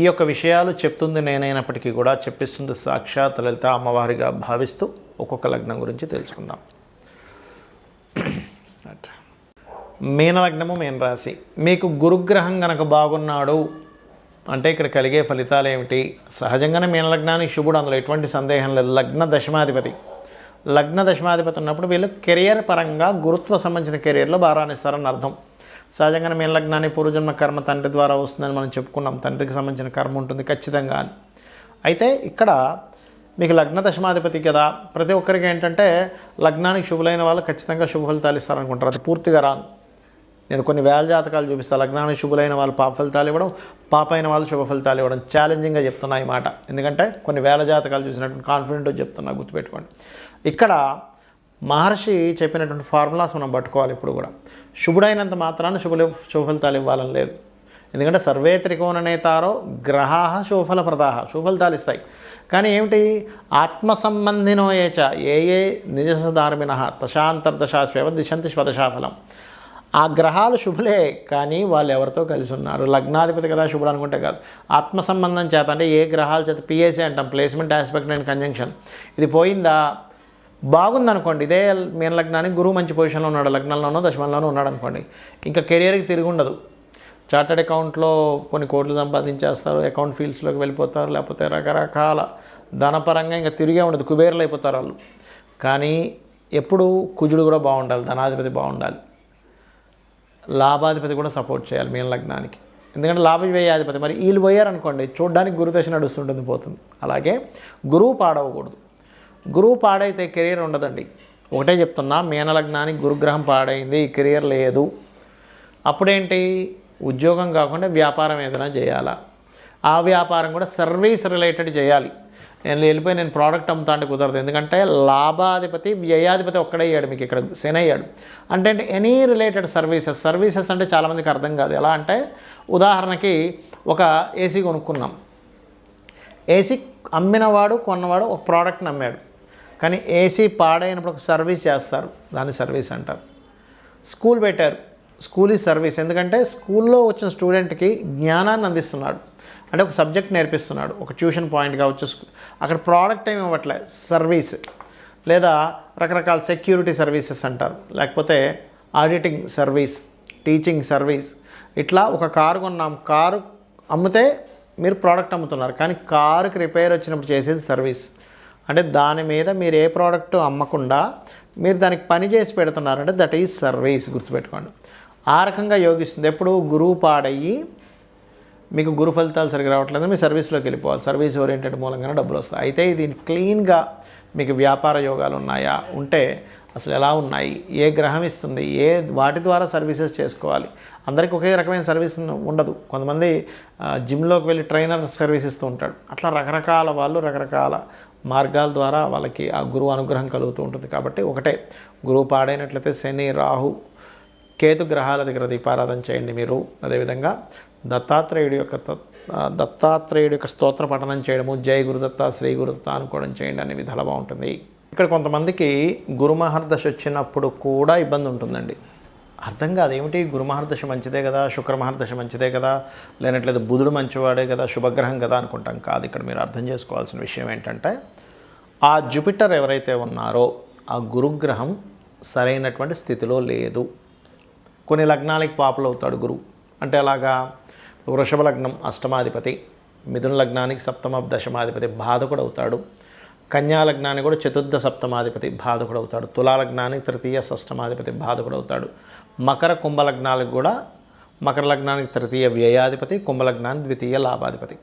ఈ యొక్క విషయాలు చెప్తుంది నేనైనప్పటికీ కూడా చెప్పిస్తుంది సాక్షాత్ లలిత అమ్మవారిగా భావిస్తూ ఒక్కొక్క లగ్నం గురించి తెలుసుకుందాం. మీన లగ్నము మీన రాశి. మీకు గురుగ్రహం గనక బాగున్నాడు అంటే ఇక్కడ కలిగే ఫలితాలు ఏమిటి? సహజంగానే మీన లగ్నానికి శుభుడు అందులో ఎటువంటి సందేహం లేదు. లగ్న దశమాధిపతి. లగ్న దశమాధిపతి ఉన్నప్పుడు వీళ్ళు కెరియర్ పరంగా గురుత్వ సంబంధించిన కెరియర్లో బారానిస్తారని అర్థం. సహజంగానే మీన లగ్నాన్ని పూర్వజన్మ కర్మ తండ్రి ద్వారా వస్తుందని మనం చెప్పుకున్నాం. తండ్రికి సంబంధించిన కర్మ ఉంటుంది ఖచ్చితంగా అని. అయితే ఇక్కడ మీకు లగ్న దశమాధిపతి కదా ప్రతి ఒక్కరికి ఏంటంటే లగ్నానికి శుభులైన వాళ్ళు ఖచ్చితంగా శుభ ఫలితాలు ఇస్తారనుకుంటారు. అది పూర్తిగా రాదు. నేను కొన్ని వేల జాతకాలు చూపిస్తాను లగ్నానికి శుభులైన వాళ్ళు పాప ఫలితాలు ఇవ్వడం పాప అయిన వాళ్ళు శుభ ఫలితాలు ఇవ్వడం ఛాలెంజింగ్గా చెప్తున్నా ఈ మాట. ఎందుకంటే కొన్ని వేల జాతకాలు చూసినటువంటి కాన్ఫిడెంట్ చెప్తున్నా గుర్తుపెట్టుకోండి. ఇక్కడ మహర్షి చెప్పినటువంటి ఫార్ములాస్ మనం పట్టుకోవాలి ఇప్పుడు కూడా. శుభుడైనంత మాత్రాన శుభ శుభఫలితాలు ఇవ్వాలని లేదు. ఎందుకంటే సర్వే త్రికోణ నేతారో గ్రహా శుభఫల ప్రదాహ శుభఫలితాలు ఇస్తాయి. కానీ ఏమిటి? ఆత్మ సంబంధినో ఏచ ఏ ఏ నిజసధార్మిన దశాంతర్దశాశ్వేవ దిశంతి స్వదశాఫలం. ఆ గ్రహాలు శుభులే కానీ వాళ్ళు ఎవరితో కలిసి ఉన్నారు? లగ్నాధిపతి కదా శుభుడు అనుకుంటే కాదు. ఆత్మ సంబంధం చేత అంటే ఏ గ్రహాల చేత పిఎస్సి అంటాం ప్లేస్మెంట్ ఆస్పెక్ట్ అండ్ కంజంక్షన్ ఇది పోయిందా? బాగుందనుకోండి. ఇదే మీన లగ్నానికి గురువు మంచి పొజిషన్లో ఉన్నాడు. లగ్నంలోనో దశమంలోనో ఉన్నాడు అనుకోండి ఇంకా కెరియర్కి తిరిగి ఉండదు. చార్టెడ్ అకౌంట్లో కొన్ని కోట్లు సంపాదించేస్తారు. అకౌంట్ ఫీల్డ్స్లోకి వెళ్ళిపోతారు. లేకపోతే రకరకాల ధనపరంగా ఇంకా తిరిగే ఉండదు. కుబేర్లు అయిపోతారు వాళ్ళు. కానీ ఎప్పుడు కుజుడు కూడా బాగుండాలి. ధనాధిపతి బాగుండాలి. లాభాధిపతి కూడా సపోర్ట్ చేయాలి మీన లగ్నానికి. ఎందుకంటే లాభ వ్యయాధిపతి మరి వీళ్ళు పోయారనుకోండి చూడడానికి గురుదశ నడుస్తుంటుంది పోతుంది. అలాగే గురువు పాడవకూడదు. గురువు పాడైతే కెరీర్ ఉండదండి. ఒకటే చెప్తున్నా మీనలగ్నానికి గురుగ్రహం పాడైంది కెరియర్ లేదు. అప్పుడేంటి? ఉద్యోగం కాకుండా వ్యాపారం ఏదైనా చేయాలా? ఆ వ్యాపారం కూడా సర్వీస్ రిలేటెడ్ చేయాలి. నేను వెళ్ళిపోయి నేను ప్రోడక్ట్ అమ్ముతా అంటే కుదరదు. ఎందుకంటే లాభాధిపతి వ్యయాధిపతి ఒక్కడయ్యాడు మీకు ఇక్కడ శనయ్యాడు అయ్యాడు. అంటే ఎనీ రిలేటెడ్ సర్వీసెస్. సర్వీసెస్ అంటే చాలామందికి అర్థం కాదు. ఎలా అంటే ఉదాహరణకి ఒక ఏసీ కొనుక్కున్నాం. ఏసీ అమ్మినవాడు కొన్నవాడు ఒక ప్రోడక్ట్ని అమ్మాడు. కానీ ఏసీ పాడైనప్పుడు ఒక సర్వీస్ చేస్తారు. దాన్ని సర్వీస్ అంటారు. స్కూల్ పెట్టారు. స్కూల్ ఈ సర్వీస్. ఎందుకంటే స్కూల్లో వచ్చిన స్టూడెంట్కి జ్ఞానాన్ని అందిస్తున్నాడు. అంటే ఒక సబ్జెక్ట్ నేర్పిస్తున్నాడు. ఒక ట్యూషన్ పాయింట్ కావచ్చు అక్కడ ప్రోడక్ట్ ఏమి ఇవ్వట్లే. సర్వీస్. లేదా రకరకాల సెక్యూరిటీ సర్వీసెస్ అంటారు. లేకపోతే ఆడిటింగ్ సర్వీస్ టీచింగ్ సర్వీస్. ఇట్లా ఒక కారు కొన్నాం. కారు అమ్మితే మీరు ప్రోడక్ట్ అమ్ముతున్నారు. కానీ కారుకి రిపేర్ వచ్చినప్పుడు చేసేది సర్వీస్. అంటే దాని మీద మీరు ఏ ప్రోడక్ట్ అమ్మకుండా మీరు దానికి పని చేసి పెడుతున్నారంటే దట్ ఈజ్ సర్వీస్ గుర్తుపెట్టుకోండి. ఆ రకంగా యోగిస్తుంది. ఎప్పుడు గురువు పాడయ్యి మీకు గురు ఫలితాలు సరిగ్గా రావట్లేదు మీ సర్వీస్లోకి వెళ్ళిపోవాలి. సర్వీస్ ఓరియంటెడ్ మూలంగానే డబ్బులు వస్తాయి. అయితే ఇది క్లీన్గా మీకు వ్యాపార యోగాలు ఉన్నాయా? ఉంటే అసలు ఎలా ఉన్నాయి? ఏ గ్రహం ఇస్తుంది? ఏ వాటి ద్వారా సర్వీసెస్ చేసుకోవాలి? అందరికీ ఒకే రకమైన సర్వీస్ ఉండదు. కొంతమంది జిమ్లోకి వెళ్ళి ట్రైనర్ సర్వీస్ ఇస్తూ ఉంటాడు. అట్లా రకరకాల వాళ్ళు రకరకాల మార్గాల ద్వారా వాళ్ళకి ఆ గురువు అనుగ్రహం కలుగుతూ ఉంటుంది. కాబట్టి ఒకటే గురువు పాడైనట్లయితే శని రాహు కేతు గ్రహాల దగ్గర దీపారాధన చేయండి మీరు. అదేవిధంగా దత్తాత్రేయుడి యొక్క దత్తాత్రేయుడి యొక్క స్తోత్ర పఠనం చేయడము జై గురుదత్త శ్రీ గురుదత్త అనుకోవడం చేయండి. అనే విధాలు బాగుంటుంది. ఇక్కడ కొంతమందికి గురుమహర్దశ వచ్చినప్పుడు కూడా ఇబ్బంది ఉంటుందండి. అర్థం కాదు. ఏమిటి? గురుమహర్దశ మంచిదే కదా శుక్రమహర్దశ మంచిదే కదా లేనట్లేదు బుధుడు మంచివాడే కదా శుభగ్రహం కదా అనుకుంటాం. కాదు ఇక్కడ మీరు అర్థం చేసుకోవాల్సిన విషయం ఏంటంటే ఆ జూపిటర్ ఎవరైతే ఉన్నారో ఆ గురుగ్రహం సరైనటువంటి స్థితిలో లేదు. కొన్ని లగ్నాలకి పాపులు అవుతాడు గురువు. అంటే అలాగా వృషభ లగ్నం అష్టమాధిపతి మిథున లగ్నానికి సప్తమ దశమాధిపతి బాధకుడు అవుతాడు. కన్యాలగ్నాన్ని కూడా చతుర్థ సప్తమాధిపతి బాధకుడు అవుతాడు. తృతీయ షష్టమాధిపతి బాధకుడు అవుతాడు. మకర కుంభ లగ్నాలకు కూడా మకర లగ్నానికి తృతీయ వ్యయాధిపతి కుంభలగ్నానికి ద్వితీయ లాభాధిపతి.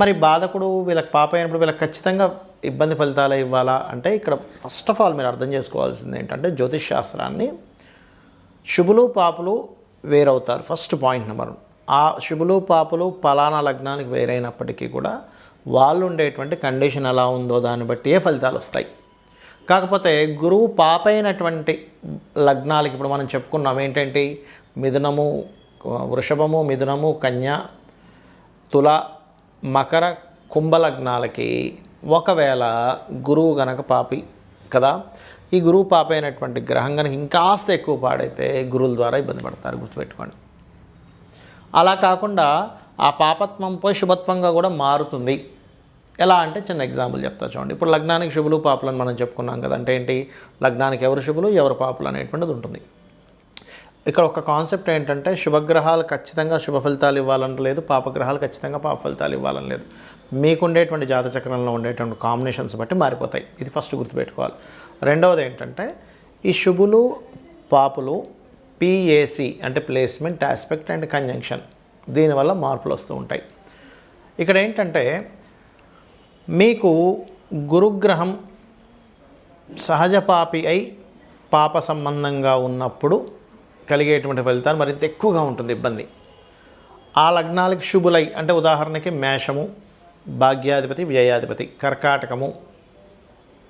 మరి బాధకుడు వీళ్ళకి పాప అయినప్పుడు వీళ్ళకి ఖచ్చితంగా ఇబ్బంది ఫలితాలు ఇవ్వాలా అంటే ఇక్కడ ఫస్ట్ ఆఫ్ ఆల్ మీరు అర్థం చేసుకోవాల్సింది ఏంటంటే జ్యోతిష్ శాస్త్రాన్ని శుభులు పాపులు వేరవుతారు. First point number one. ఆ శుభులు పాపులు పలానా లగ్నానికి వేరైనప్పటికీ కూడా వాళ్ళు ఉండేటువంటి కండిషన్ ఎలా ఉందో దాన్ని బట్టి ఏ ఫలితాలు వస్తాయి. కాకపోతే గురువు పాపైనటువంటి లగ్నాలకి ఇప్పుడు మనం చెప్పుకున్నాం ఏంటంటే మిథునము వృషభము మిథునము కన్య తుల మకర కుంభ లగ్నాలకి ఒకవేళ గురువు గనక పాపి కదా ఈ గురువు పాప అయినటువంటి గ్రహం కనుక ఇంకాస్త ఎక్కువ పాడైతే గురువుల ద్వారా ఇబ్బంది పడతారు గుర్తుపెట్టుకోండి. అలా కాకుండా ఆ పాపత్వం పోయి శుభత్వంగా కూడా మారుతుంది. ఎలా అంటే చిన్న ఎగ్జాంపుల్ చెప్తా చూడండి. ఇప్పుడు లగ్నానికి శుభులు పాపులు అని మనం చెప్పుకున్నాం కదా అంటే ఏంటి? లగ్నానికి ఎవరు శుభులు ఎవరు పాపులు అనేటువంటిది ఉంటుంది. ఇక్కడ ఒక కాన్సెప్ట్ ఏంటంటే శుభగ్రహాలు ఖచ్చితంగా శుభ ఫలితాలు ఇవ్వాలని లేదు పాపగ్రహాలు ఖచ్చితంగా పాప ఫలితాలు ఇవ్వాలని లేదు. మీకు ఉండేటువంటి ఉండేటువంటి కాంబినేషన్స్ బట్టి మారిపోతాయి. ఇది ఫస్ట్ గుర్తుపెట్టుకోవాలి. రెండవది ఏంటంటే ఈ శుభులు పాపులు పిఏసి అంటే ప్లేస్మెంట్ ఆస్పెక్ట్ అండ్ కంజంక్షన్ దీనివల్ల మార్పులు వస్తూ ఉంటాయి. ఇక్కడ ఏంటంటే మీకు గురుగ్రహం సహజ పాపి అయి పాప సంబంధంగా ఉన్నప్పుడు కలిగేటువంటి ఫలితాలు మరింత ఎక్కువగా ఉంటుంది ఇబ్బంది. ఆ లగ్నాలకి శుభులై అంటే ఉదాహరణకి మేషము భాగ్యాధిపతి వ్యయాధిపతి కర్కాటకము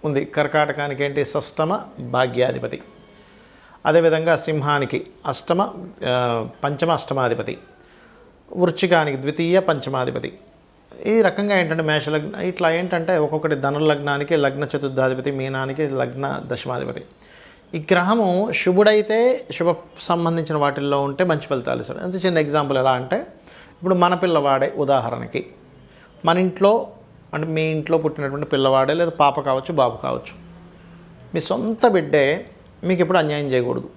ఉంది. కర్కాటకానికి ఏంటి? షష్టమ భాగ్యాధిపతి. అదేవిధంగా సింహానికి అష్టమ పంచమ అష్టమాధిపతి వృచ్చికానికి ద్వితీయ పంచమాధిపతి. ఈ రకంగా ఏంటంటే మేషలగ్న ఇట్లా ఏంటంటే ఒక్కొక్కటి ధనుర్లగ్నానికి లగ్న చతుర్థాధిపతి మీనానికి లగ్న దశమాధిపతి. ఈ గ్రహము శుభుడైతే శుభ సంబంధించిన వాటిల్లో ఉంటే మంచి ఫలితాలు ఇస్తాడు. అంతే చిన్న ఎగ్జాంపుల్ ఎలా అంటే ఇప్పుడు మన పిల్లవాడే ఉదాహరణకి మన ఇంట్లో అంటే మీ ఇంట్లో పుట్టినటువంటి పిల్లవాడే లేదా పాప కావచ్చు బాబు కావచ్చు మీ సొంత బిడ్డే మీకు ఎప్పుడు అన్యాయం చేయకూడదు.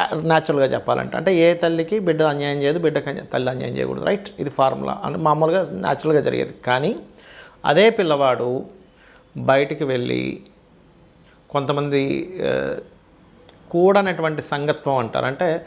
న్యాచురల్గా చెప్పాలంటే అంటే ఏ తల్లికి బిడ్డ అన్యాయం చేయదు బిడ్డకి తల్లి అన్యాయం చేయకూడదు రైట్? ఇది ఫార్ములా. అంటే మామూలుగా న్యాచురల్గా జరిగేది. కానీ అదే పిల్లవాడు బయటికి వెళ్ళి కొంతమంది కూడనటువంటి సంగత్వం అంటారు. అంటే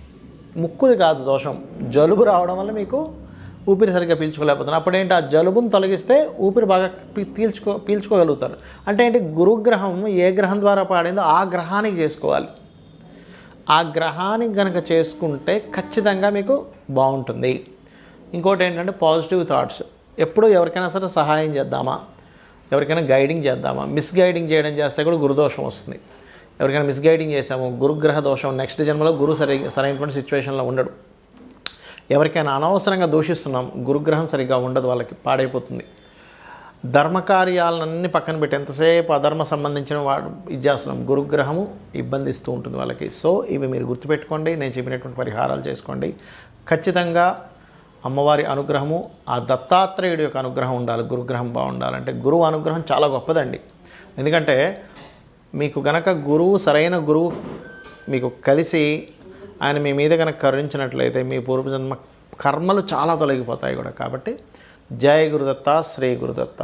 ముక్కుది కాదు దోషం. జలుబు రావడం వల్ల మీకు ఊపిరి సరిగ్గా పీల్చుకోలేకపోతున్నారు. అప్పుడేంటి? ఆ జలుబును తొలగిస్తే ఊపిరి బాగా పీల్చుకో పీల్చుకోగలుగుతారు. అంటే ఏంటి? గురుగ్రహం ఏ గ్రహం ద్వారా పాడిందో ఆ గ్రహానికి చేసుకోవాలి. ఆ గ్రహానికి కనుక చేసుకుంటే ఖచ్చితంగా మీకు బాగుంటుంది. ఇంకోటి ఏంటంటే పాజిటివ్ థాట్స్. ఎప్పుడు ఎవరికైనా సరే సహాయం చేద్దామా? ఎవరికైనా గైడింగ్ చేద్దామా? మిస్గైడింగ్ చేయడం చేస్తే కూడా గురుదోషం వస్తుంది. ఎవరికైనా మిస్గైడింగ్ చేసాము గురుగ్రహ దోషం నెక్స్ట్ జన్మలో గురువు సరి సరైనటువంటి సిచ్యువేషన్లో ఉండడు. ఎవరికైనా అనవసరంగా దూషిస్తున్నాం గురుగ్రహం సరిగ్గా ఉండదు వాళ్ళకి పాడైపోతుంది. ధర్మకార్యాలన్నీ పక్కన పెట్టి ఎంతసేపు అధర్మ సంబంధించిన వాడు ఇచ్చేస్తున్నాం గురుగ్రహము ఇబ్బందిస్తూ ఉంటుంది వాళ్ళకి. సో ఇవి మీరు గుర్తుపెట్టుకోండి నేను చెప్పినటువంటి పరిహారాలు చేసుకోండి. ఖచ్చితంగా అమ్మవారి అనుగ్రహము ఆ దత్తాత్రేయుడి యొక్క అనుగ్రహం ఉండాలి గురుగ్రహం బాగుండాలంటే. గురువు అనుగ్రహం చాలా గొప్పదండి. ఎందుకంటే మీకు గనక గురువు సరైన గురువు మీకు కలిసి ఆయన మీ మీద కనుక కరుణించినట్లయితే మీ పూర్వజన్మ కర్మలు చాలా తొలగిపోతాయి కూడా. కాబట్టి జయ గురుదత్త శ్రీ గురుదత్త.